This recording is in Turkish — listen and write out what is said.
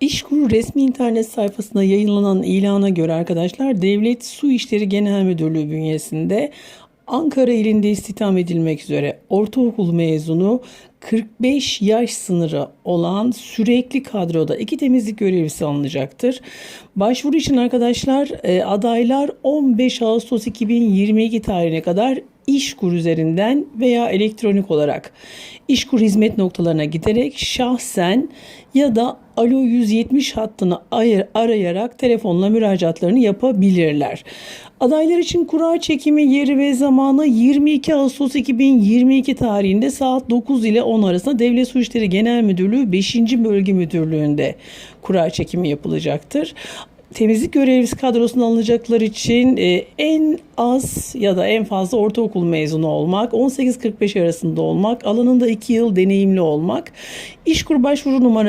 İşkur resmi internet sayfasında yayınlanan ilana göre arkadaşlar Devlet Su İşleri Genel Müdürlüğü bünyesinde Ankara ilinde istihdam edilmek üzere ortaokul mezunu 45 yaş sınırı olan sürekli kadroda iki temizlik görevlisi alınacaktır. Başvuru için arkadaşlar e, adaylar 15 Ağustos 2022 tarihine kadar İşkur üzerinden veya elektronik olarak İşkur hizmet noktalarına giderek şahsen ya da Alo 170 hattını arayarak telefonla müracaatlarını yapabilirler. Adaylar için kura çekimi yeri ve zamanı 22 Ağustos 2022 tarihinde saat 9 ile 10 arasında Devlet Su İşleri Genel Müdürlüğü 5. Bölge Müdürlüğü'nde kura çekimi yapılacaktır temizlik görevlisi kadrosuna alınacaklar için e, en az ya da en fazla ortaokul mezunu olmak, 18-45 arasında olmak, alanında 2 yıl deneyimli olmak, işkur başvuru numarası